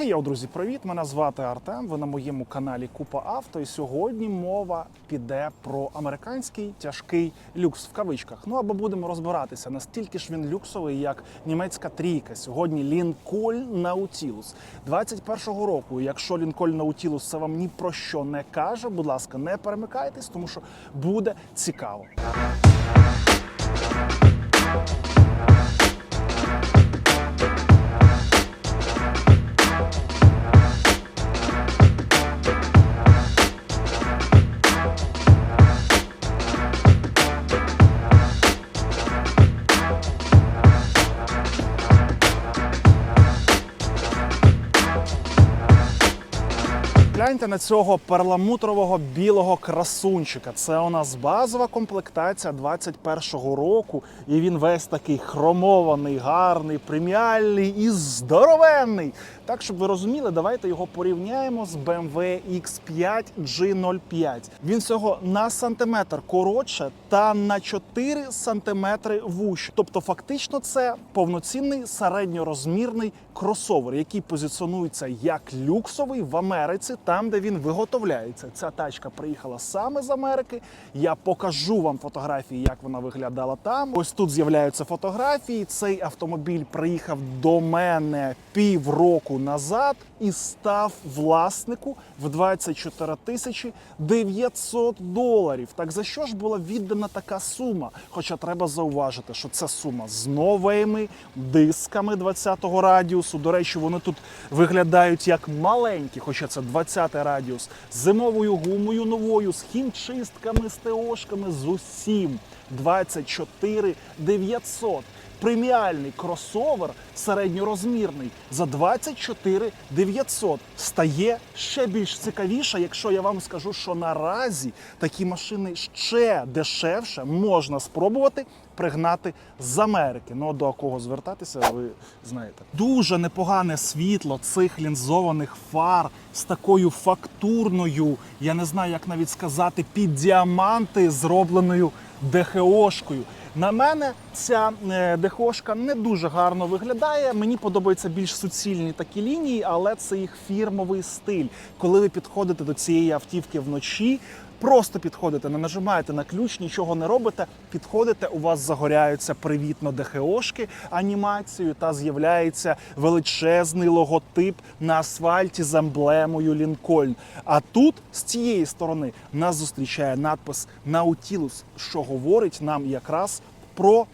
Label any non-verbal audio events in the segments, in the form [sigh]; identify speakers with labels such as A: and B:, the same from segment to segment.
A: Хей, друзі, привіт! Мене звати Артем. Ви на моєму каналі Купа Авто. І сьогодні мова піде про американський тяжкий люкс в кавичках. Ну або будемо розбиратися, настільки ж він люксовий, як німецька трійка. Сьогодні Лінкольн Наутілус 21-го року. Якщо Лінкольн Наутілус це вам ні про що не каже, будь ласка, не перемикайтесь, тому що буде цікаво. Гляньте на цього перламутрового білого красунчика. Це у нас базова комплектація 21-го року, і він весь такий хромований, гарний, преміальний і здоровенний. Так, щоб ви розуміли, давайте його порівняємо з BMW X5 G05. Він всього на сантиметр коротше та на 4 сантиметри вужче. Тобто, фактично, це повноцінний середньорозмірний кросовер, який позиціонується як люксовий в Америці, там де він виготовляється. Ця тачка приїхала саме з Америки. Я покажу вам фотографії, як вона виглядала там. Ось тут з'являються фотографії. Цей автомобіль приїхав до мене півроку назад і став власнику в 24 тисячі 900 доларів. Так за що ж була віддана така сума? Хоча треба зауважити, що це сума з новими дисками 20-го радіусу. До речі, вони тут виглядають як маленькі, хоча це 20 радіус, зимовою гумою новою, з хімчистками, з ТОшками, з усім. 24 900. Преміальний кросовер середньорозмірний за 24 900 стає ще більш цікавіше, якщо я вам скажу, що наразі такі машини ще дешевше можна спробувати пригнати з Америки. Ну до кого звертатися, ви знаєте. Дуже непогане світло цих лінзованих фар з такою фактурною, я не знаю, як навіть сказати, під діаманти зробленою ДХОшкою. На мене ця дехошка не дуже гарно виглядає. Мені подобаються більш суцільні такі лінії, але це їх фірмовий стиль. Коли ви підходите до цієї автівки вночі, просто підходите, не нажимаєте на ключ, нічого не робите. Підходите, у вас загоряються привітно ДХОшки анімацією та з'являється величезний логотип на асфальті з емблемою Лінкольн. А тут з цієї сторони нас зустрічає надпис Наутілус, що говорить нам якраз про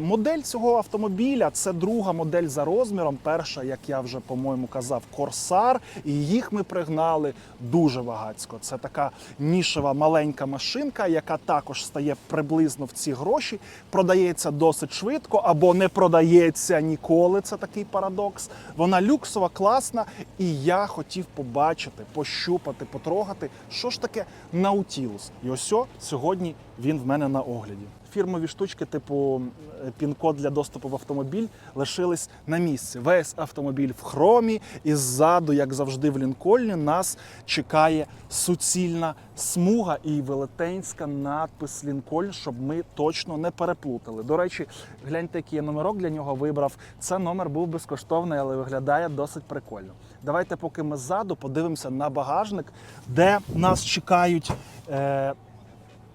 A: модель цього автомобіля. Це друга модель за розміром. Перша, як я вже по-моєму казав, Корсар. І їх ми пригнали дуже багатсько. Це така нішева маленька машинка, яка також стає приблизно в ці гроші, продається досить швидко або не продається ніколи. Це такий парадокс. Вона люксова, класна. І я хотів побачити, пощупати, потрогати, що ж таке Nautilus. І ось сьогодні він в мене на огляді. Фірмові штучки, типу пін-код для доступу в автомобіль, лишились на місці. Весь автомобіль в хромі, і ззаду, як завжди, в Лінкольні, нас чекає суцільна смуга і велетенська надпис Лінкольн, щоб ми точно не переплутали. До речі, гляньте, який я номерок для нього вибрав. Це номер був безкоштовний, але виглядає досить прикольно. Давайте, поки ми ззаду, подивимося на багажник, де нас чекають. Е-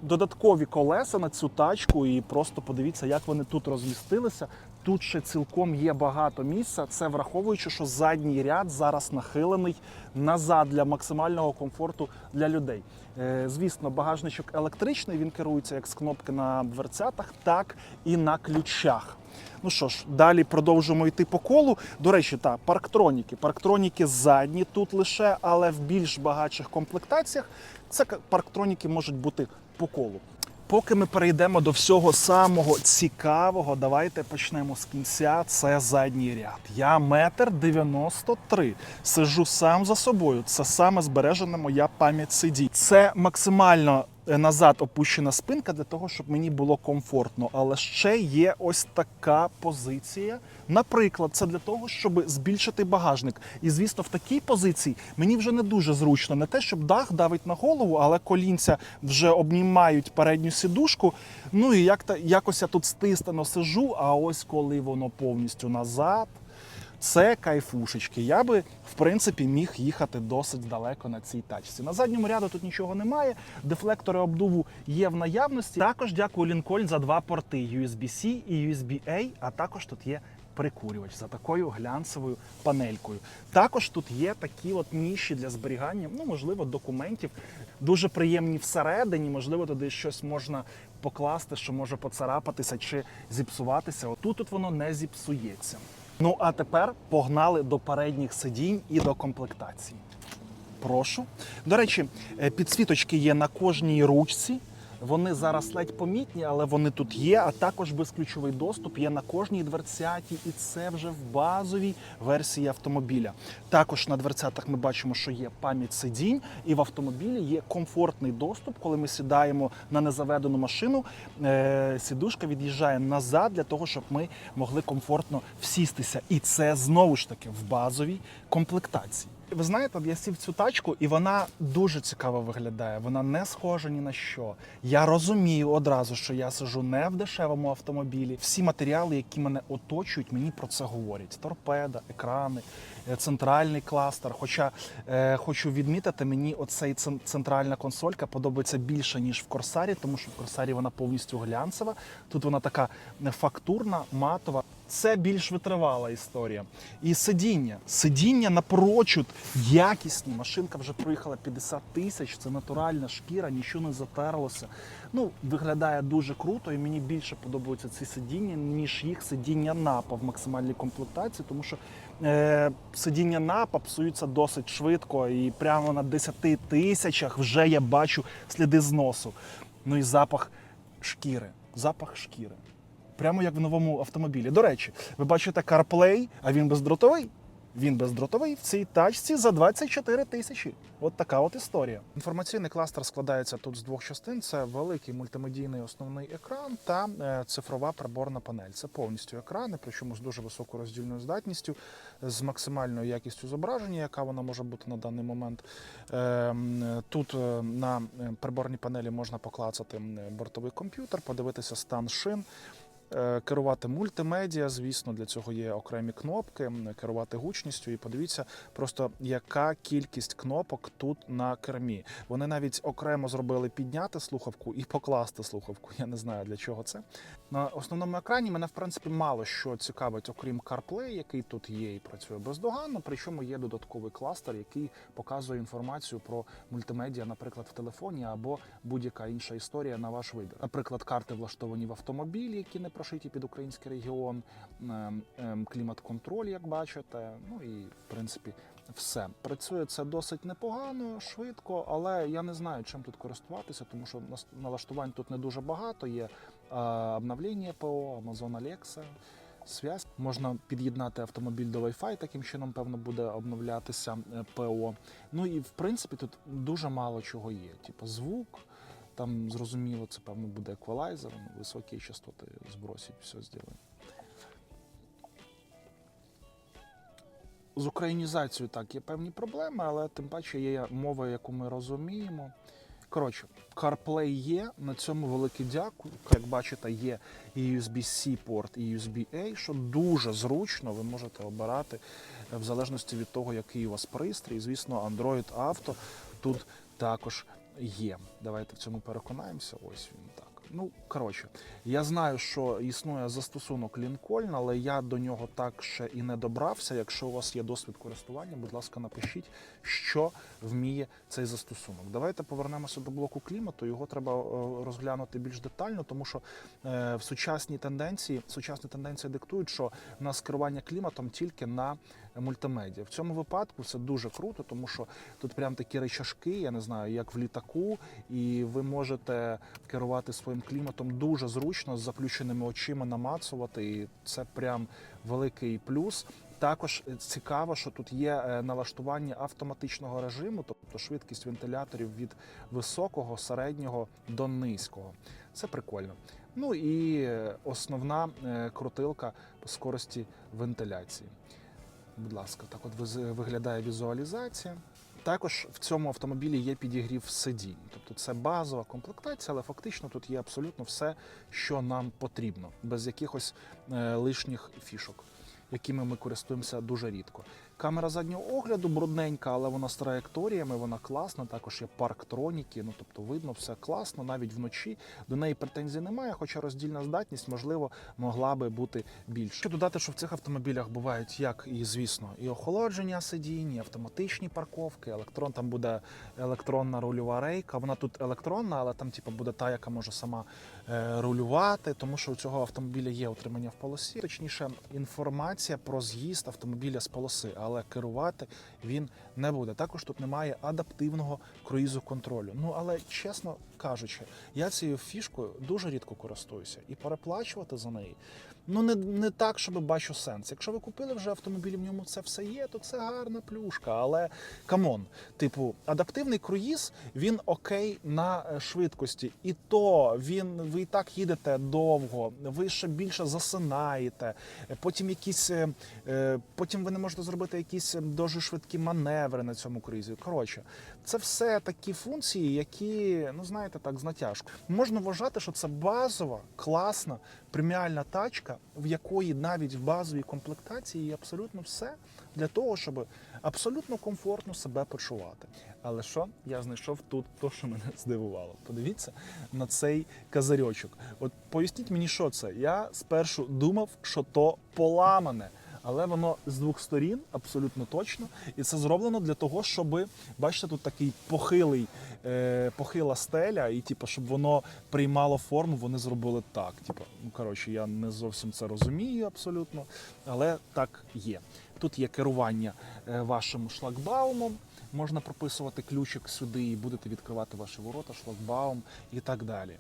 A: додаткові колеса на цю тачку, і просто подивіться, як вони тут розмістилися. Тут ще цілком є багато місця. Це враховуючи, що задній ряд зараз нахилений назад для максимального комфорту для людей. Е, Звісно, багажничок електричний, він керується як з кнопки на дверцятах, так і на ключах. Ну що ж, далі продовжуємо йти по колу. До речі, та парктроніки. Парктроніки задні тут лише, але в більш багатших комплектаціях це парктроніки можуть бути по колу. Поки ми перейдемо до всього самого цікавого, давайте почнемо з кінця. Це задній ряд. Я метр дев'яносто три. Сижу сам за собою. Це саме збережена моя пам'ять сидінь. Це максимально назад опущена спинка для того, щоб мені було комфортно. Але ще є ось така позиція. Наприклад, це для того, щоб збільшити багажник. І звісно, в такій позиції мені вже не дуже зручно. Не те, щоб дах давить на голову, але колінця вже обнімають передню сідушку. Ну і як якось я тут стиснено сижу. А ось коли воно повністю назад. Це кайфушечки. Я би, в принципі, міг їхати досить далеко на цій тачці. На задньому ряду тут нічого немає. Дефлектори обдуву є в наявності. Також дякую Lincoln за два порти USB-C і USB-A, а також тут є прикурювач за такою глянцевою панелькою. Також тут є такі от ніші для зберігання, ну можливо, документів. Дуже приємні всередині. Можливо, туди щось можна покласти, що може поцарапатися чи зіпсуватися. Отут от воно не зіпсується. Ну а тепер погнали до передніх сидінь і до комплектації. Прошу. До речі, е, підсвіточки є на кожній ручці. Вони зараз ледь помітні, але вони тут є. А також безключовий доступ є на кожній дверцяті, і це вже в базовій версії автомобіля. Також на дверцятах ми бачимо, що є пам'ять сидінь, і в автомобілі є комфортний доступ. Коли ми сідаємо на незаведену машину, е, сідушка від'їжджає назад для того, щоб ми могли комфортно всістися. І це знову ж таки в базовій комплектації. Ви знаєте, я сів цю тачку, і вона дуже цікаво виглядає. Вона не схожа ні на що. Я розумію одразу, що я сижу не в дешевому автомобілі. Всі матеріали, які мене оточують, мені про це говорять: торпеда, екрани, е, центральний кластер. Хоча е, хочу відмітити, мені оцей цен- центральна консолька подобається більше ніж в Корсарі, тому що в Корсарі вона повністю глянцева. Тут вона така е, фактурна, матова. Це більш витривала історія. І сидіння. Сидіння напрочуд якісні. Машинка вже проїхала 50 тисяч. Це натуральна шкіра, нічого не затерлося. Ну, виглядає дуже круто, і мені більше подобаються ці сидіння, ніж їх сидіння напа в максимальній комплектації, тому що е, сидіння напа псуються досить швидко, і прямо на 10 тисячах вже я бачу сліди зносу. Ну і запах шкіри. Запах шкіри. Прямо як в новому автомобілі. До речі, ви бачите CarPlay, а він бездротовий. Він бездротовий в цій тачці за 24 тисячі. От така от історія. Інформаційний кластер складається тут з двох частин: це великий мультимедійний основний екран та е, цифрова приборна панель. Це повністю екрани, причому з дуже високою роздільною здатністю, з максимальною якістю зображення, яка вона може бути на даний момент. Е, Тут е, на е, приборній панелі можна поклацати бортовий комп'ютер, подивитися стан шин. Е, Керувати мультимедіа, звісно, для цього є окремі кнопки, керувати гучністю. І подивіться, просто яка кількість кнопок тут на кермі. Вони навіть окремо зробили підняти слухавку і покласти слухавку. Я не знаю для чого це. На основному екрані мене в принципі мало що цікавить, окрім CarPlay, який тут є і працює бездоганно. Причому є додатковий кластер, який показує інформацію про мультимедіа, наприклад, в телефоні або будь-яка інша історія на ваш вибір. Наприклад, карти влаштовані в автомобілі, які не прошиті під український регіон, ем, ем, клімат-контроль, як бачите. Ну і в принципі. Все працює це досить непогано, швидко, але я не знаю, чим тут користуватися, тому що налаштувань тут не дуже багато. Є е, обновлення ПО, Amazon Alexa, связь. Можна під'єднати автомобіль до Wi-Fi, таким чином, певно, буде обновлятися е, ПО. Ну і в принципі тут дуже мало чого є. Типу звук, там зрозуміло, це певно буде еквалайзер, високі частоти збросить, все зробить. З українізацією так є певні проблеми, але тим паче є мова, яку ми розуміємо. Коротше, CarPlay є, на цьому велике дякую. Як бачите, є і USB-C порт, і USB-A, що дуже зручно, ви можете обирати е, в залежності від того, який у вас пристрій. Звісно, Android Auto тут також є. Давайте в цьому переконаємося. Ось він так. Ну, коротше, я знаю, що існує застосунок Lincoln, але я до нього так ще і не добрався. Якщо у вас є досвід користування, будь ласка, напишіть, що вміє цей застосунок. Давайте повернемося до блоку клімату. Його треба е, розглянути більш детально, тому що е, в сучасній тенденції сучасні тенденції диктують, що в нас керування кліматом тільки на мультимедіа. В цьому випадку це дуже круто, тому що тут прям такі речашки, я не знаю, як в літаку, і ви можете керувати своїм кліматом дуже зручно з заплющеними очима намацувати. І це прям великий плюс. Також цікаво, що тут є е, налаштування автоматичного режиму, тобто швидкість вентиляторів від високого, середнього до низького. Це прикольно. Ну і е, основна е, крутилка скорості вентиляції. Будь ласка, так от виглядає візуалізація. Також в цьому автомобілі є підігрів сидінь, тобто це базова комплектація, але фактично тут є абсолютно все, що нам потрібно, без якихось е, лишніх фішок. якими ми користуємося дуже рідко. Камера заднього огляду брудненька, але вона з траєкторіями, вона класна. Також є парктроніки, ну тобто видно все класно, навіть вночі. До неї претензій немає, хоча роздільна здатність, можливо, могла би бути більше. Хочу додати, що в цих автомобілях бувають як і, звісно, і охолодження сидінь, і автоматичні парковки. Електрон там буде електронна рульова рейка. Вона тут електронна, але там, типу, буде та, яка може сама е, рулювати, тому що у цього автомобіля є утримання в полосі. Точніше, інформація про з'їзд автомобіля з полоси, але керувати він не буде. Також тут немає адаптивного круїзу контролю. Ну але чесно кажучи, я цією фішкою дуже рідко користуюся і переплачувати за неї. Ну не, не так, щоб бачу сенс. Якщо ви купили вже автомобіль, в ньому це все є, то це гарна плюшка. Але камон, типу, адаптивний круїз він окей на е, швидкості, і то він ви і так їдете довго, ви ще більше засинаєте. Потім якісь, е, е, потім ви не можете зробити якісь дуже швидкі маневри на цьому круїзі. Коротше, це все такі функції, які, ну знаєте, так з натяжку. Можна вважати, що це базова, класна, преміальна тачка, в якої навіть в базовій комплектації є абсолютно все для того, щоб абсолютно комфортно себе почувати. Але що я знайшов тут, то що мене [laughs] здивувало. Подивіться на цей казарьочок. От поясніть мені, що це. Я спершу думав, що то поламане. Але воно з двох сторін абсолютно точно, і це зроблено для того, щоб бачите, тут такий похилий, е, похила стеля, і типу, щоб воно приймало форму, вони зробили так. Типу, ну коротше, я не зовсім це розумію абсолютно, але так є. Тут є керування е, вашим шлагбаумом. Можна прописувати ключик сюди і будете відкривати ваші ворота, шлагбаум і так далі.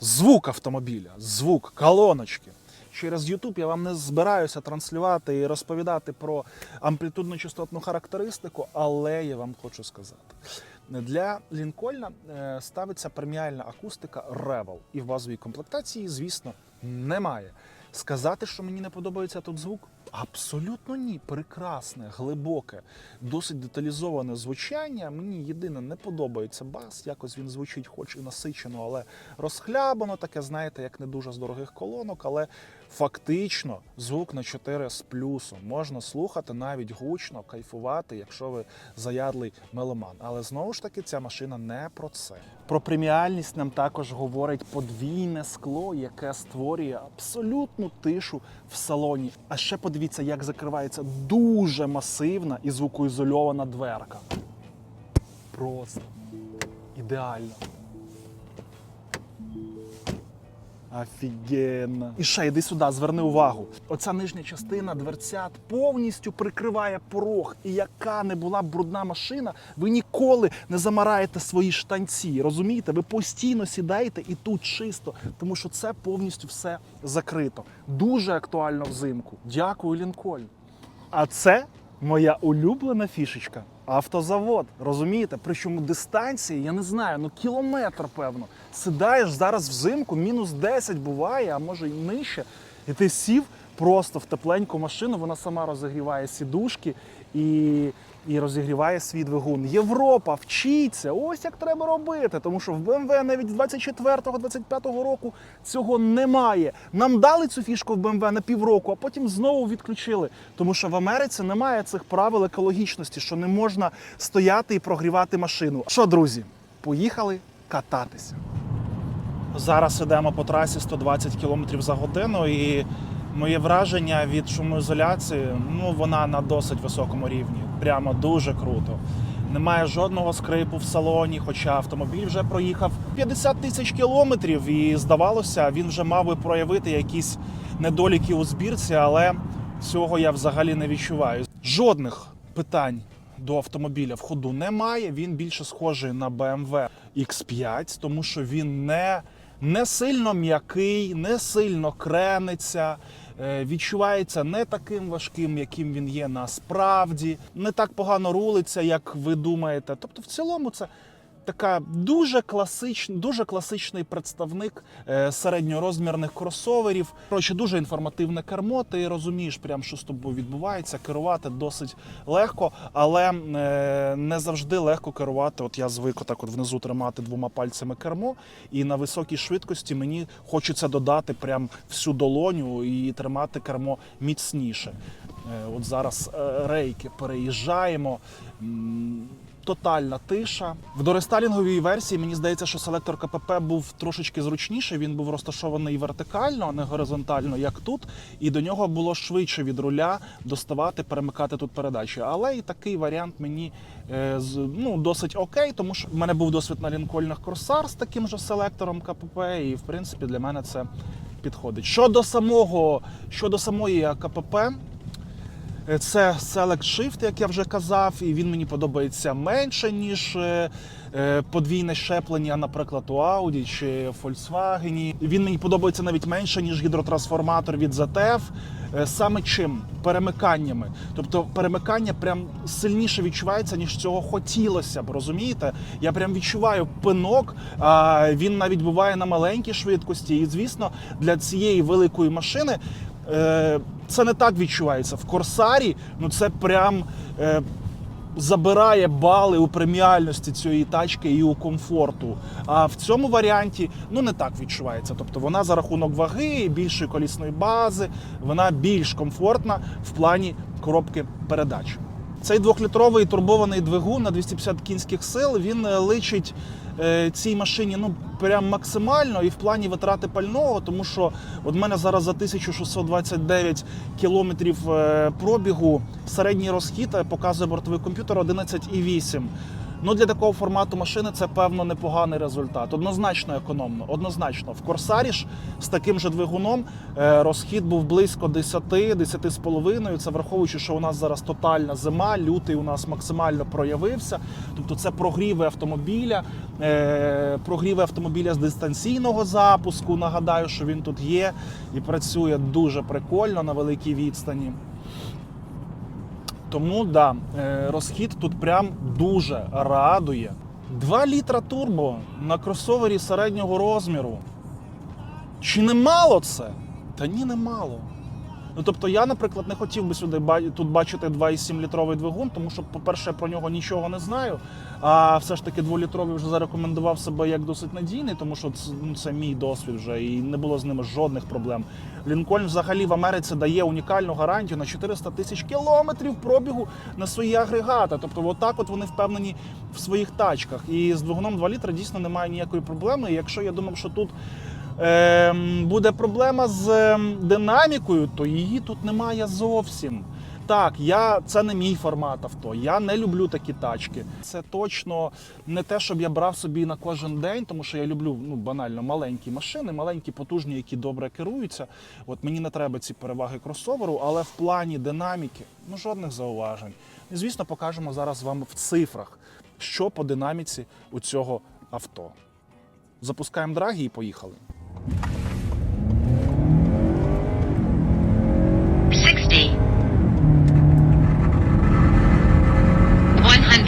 A: Звук автомобіля, звук колоночки. Через YouTube я вам не збираюся транслювати і розповідати про амплітудно-частотну характеристику, але я вам хочу сказати. Для Лінкольна е, ставиться преміальна акустика Rebel. І в базовій комплектації, звісно, немає. Сказати, що мені не подобається тут звук? Абсолютно ні. Прекрасне, глибоке, досить деталізоване звучання. Мені єдине не подобається бас. Якось він звучить, хоч і насичено, але розхлябано, таке, знаєте, як не дуже з дорогих колонок. Але фактично звук на 4 з плюсом. Можна слухати навіть гучно, кайфувати, якщо ви заядлий меломан. Але знову ж таки, ця машина не про це. Про преміальність нам також говорить подвійне скло, яке створює абсолютну тишу в салоні. А ще подивіться, як закривається дуже масивна і звукоізольована дверка. Просто ідеально. Офігенно. І ще йди сюди, зверни увагу. Оця нижня частина дверцят повністю прикриває порог. І яка не була б брудна машина, ви ніколи не замараєте свої штанці. Розумієте? Ви постійно сідаєте і тут чисто, тому що це повністю все закрито. Дуже актуально взимку. Дякую, Лінкольн. А це моя улюблена фішечка. Автозавод, розумієте? Причому дистанції, я не знаю, ну кілометр, певно. Сідаєш зараз взимку, мінус 10 буває, а може й нижче. І ти сів просто в тепленьку машину, вона сама розігріває сідушки і, і розігріває свій двигун. Європа, вчіться! Ось як треба робити. Тому що в BMW навіть з 24-25 року цього немає. Нам дали цю фішку в BMW на півроку, а потім знову відключили. Тому що в Америці немає цих правил екологічності, що не можна стояти і прогрівати машину. Що, друзі, поїхали кататися. Зараз ідемо по трасі 120 км за годину, і моє враження від шумоізоляції, ну вона на досить високому рівні. Прямо дуже круто. Немає жодного скрипу в салоні, хоча автомобіль вже проїхав 50 тисяч кілометрів, і здавалося, він вже мав би проявити якісь недоліки у збірці, але цього я взагалі не відчуваю. Жодних питань до автомобіля в ходу немає. Він більше схожий на BMW X5, тому що він не, не сильно м'який, не сильно крениться. е, Відчувається не таким важким, яким він є насправді, не так погано рулиться, як ви думаєте. Тобто, в цілому, це така дуже класична, дуже класичний представник е, середньорозмірних кросоверів. Коротше, дуже інформативне кермо. Ти розумієш, прям що з тобою відбувається. Керувати досить легко, але е, не завжди легко керувати. От я звик так от внизу тримати двома пальцями кермо, і на високій швидкості мені хочеться додати прям всю долоню і тримати кермо міцніше. Е, От зараз рейки переїжджаємо. Тотальна тиша. В дорестайлінговій версії мені здається, що селектор КПП був трошечки зручніший. Він був розташований вертикально, а не горизонтально, як тут. І до нього було швидше від руля доставати, перемикати тут передачі. Але і такий варіант мені е, з- ну, досить окей, тому що в мене був досвід на лінкольнах Корсар з таким же селектором КПП, і в принципі для мене це підходить. Щодо самого, щодо самої КПП. Е, Це Select Shift, як я вже казав, і він мені подобається менше, ніж е, е, подвійне щеплення, наприклад, у Audi чи Volkswagen. Він мені подобається навіть менше, ніж гідротрансформатор від ZF. Саме чим? Перемиканнями. Тобто перемикання прям сильніше відчувається, ніж цього хотілося б. Розумієте? Я прям відчуваю пинок. А він навіть буває на маленькій швидкості. І звісно, для цієї великої машини це не так відчувається. В Корсарі ну це прям е, забирає бали у преміальності цієї тачки і у комфорту. А в цьому варіанті ну не так відчувається. Тобто вона за рахунок ваги, більшої колісної бази, вона більш комфортна в плані коробки передач. Цей двохлітровий турбований двигун на 250 кінських сил він е, личить е, цій машині ну прям максимально і в плані витрати пального, тому що от мене зараз за 1629 кілометрів е, пробігу середній розхід показує бортовий комп'ютер 11,8. Ну для такого формату машини це певно непоганий результат. Однозначно економно. Однозначно, в Корсарі ж з таким же двигуном е, розхід був близько 10, 10,5. Це враховуючи, що у нас зараз тотальна зима, лютий у нас максимально проявився. Тобто це прогріви автомобіля, е, прогріви автомобіля з дистанційного запуску. Нагадаю, що він тут є і працює дуже прикольно на великій відстані. Тому да, е, розхід тут прям дуже радує. 2 літра турбо на кросовері середнього розміру. Чи не мало це? Та ні, не мало. Ну, тобто я, наприклад, не хотів би сюди тут бачити 2,7 літровий двигун, тому що, по-перше, про нього нічого не знаю. А все ж таки 2-літровий вже зарекомендував себе як досить надійний, тому що це, ну, це мій досвід вже і не було з ними жодних проблем. Лінкольн взагалі в Америці дає унікальну гарантію на 400 тисяч кілометрів пробігу на свої агрегати. Тобто, отак от вони впевнені в своїх тачках. І з двигуном 2 літра дійсно немає ніякої проблеми. Якщо я думав, що тут буде проблема з ем, динамікою, то її тут немає зовсім. Так, я це не мій формат авто. Я не люблю такі тачки. Це точно не те, щоб я брав собі на кожен день, тому що я люблю ну банально маленькі машини, маленькі, потужні, які добре керуються. От мені не треба ці переваги кросоверу, але в плані динаміки ну жодних зауважень. І звісно, покажемо зараз вам в цифрах, що по динаміці у цього авто. Запускаємо драги і поїхали.
B: 60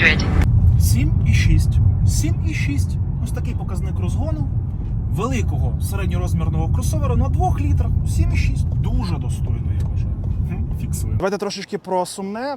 B: 100
A: 7,6. 7,6. Ось такий показник розгону великого середньорозмірного кросовера на 2 літрах. 7,6. Дуже достойно, я вважаю. Фіксую. Давайте трошечки про сумне.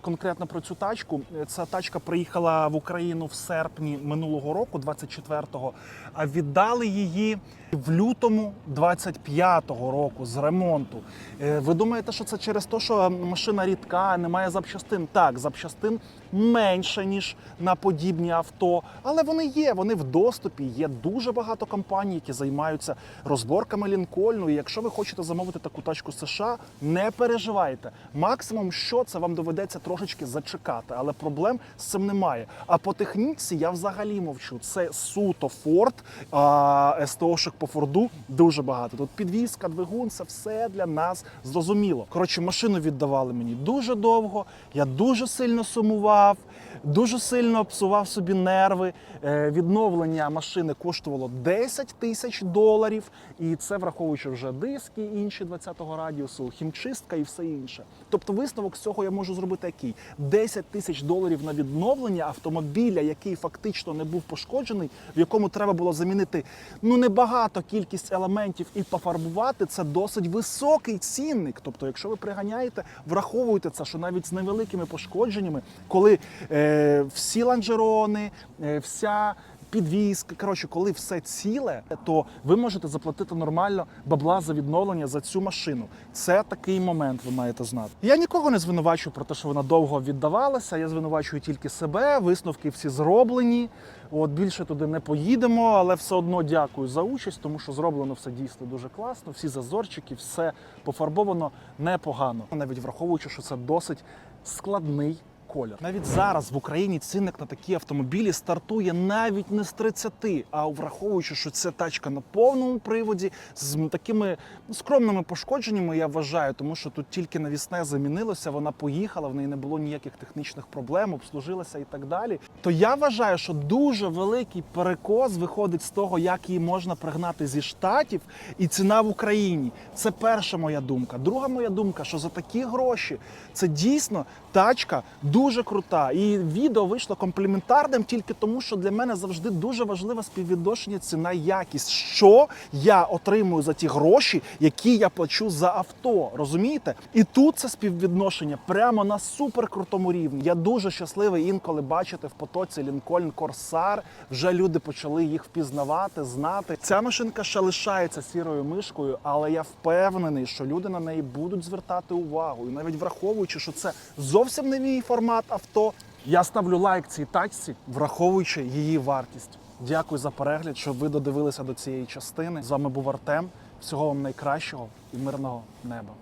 A: Конкретно про цю тачку. Ця тачка приїхала в Україну в серпні минулого року, 24-го, а віддали її в лютому 25-го року з ремонту. Е, Ви думаєте, що це через те, що машина рідка, немає запчастин? Так, запчастин менше, ніж на подібні авто, але вони є, вони в доступі. Є дуже багато компаній, які займаються розборками Лінкольну. І якщо ви хочете замовити таку тачку США, не переживайте. Максимум, що це вам доведеться трошечки зачекати, але проблем з цим немає. А по техніці я взагалі мовчу. Це суто Форд, а СТОшок по Форду дуже багато. Тут підвізка, двигун, це все для нас зрозуміло. Коротше, машину віддавали мені дуже довго. Я дуже сильно сумував, off. Дуже сильно псував собі нерви. Е, Відновлення машини коштувало 10 тисяч доларів, і це враховуючи вже диски інші 20-го радіусу, хімчистка і все інше. Тобто висновок з цього я можу зробити який? 10 тисяч доларів на відновлення автомобіля, який фактично не був пошкоджений, в якому треба було замінити ну небагато кількість елементів і пофарбувати. Це досить високий цінник. Тобто, якщо ви приганяєте, враховуйте це, що навіть з невеликими пошкодженнями, коли е, всі ланжерони, е, вся підвізка, коротше, коли все ціле, то ви можете заплатити нормально бабла за відновлення за цю машину. Це такий момент, ви маєте знати. Я нікого не звинувачую про те, що вона довго віддавалася. Я звинувачую тільки себе. Висновки всі зроблені. От більше туди не поїдемо, але все одно дякую за участь, тому що зроблено все дійсно дуже класно. Всі зазорчики, все пофарбовано непогано. Навіть враховуючи, що це досить складний колір. Навіть зараз в Україні цінник на такі автомобілі стартує навіть не з 30, а враховуючи, що це тачка на повному приводі з такими ну, скромними пошкодженнями, я вважаю, тому що тут тільки навісне замінилося, вона поїхала, в неї не було ніяких технічних проблем, обслужилася і так далі. То я вважаю, що дуже великий перекос виходить з того, як її можна пригнати зі штатів, і ціна в Україні. Це перша моя думка. Друга моя думка, що за такі гроші це дійсно тачка дуже крута. І відео вийшло компліментарним тільки тому, що для мене завжди дуже важливе співвідношення ціна якість. Що я отримую за ті гроші, які я плачу за авто. Розумієте? І тут це співвідношення прямо на суперкрутому рівні. Я дуже щасливий інколи бачити в потоці Lincoln Corsair. Вже люди почали їх впізнавати, знати. Ця машинка ще лишається сірою мишкою, але я впевнений, що люди на неї будуть звертати увагу. І навіть враховуючи, що це зовсім не мій формат авто. Я ставлю лайк цій тачці, враховуючи її вартість. Дякую за перегляд, що ви додивилися до цієї частини. З вами був Артем. Всього вам найкращого і мирного неба.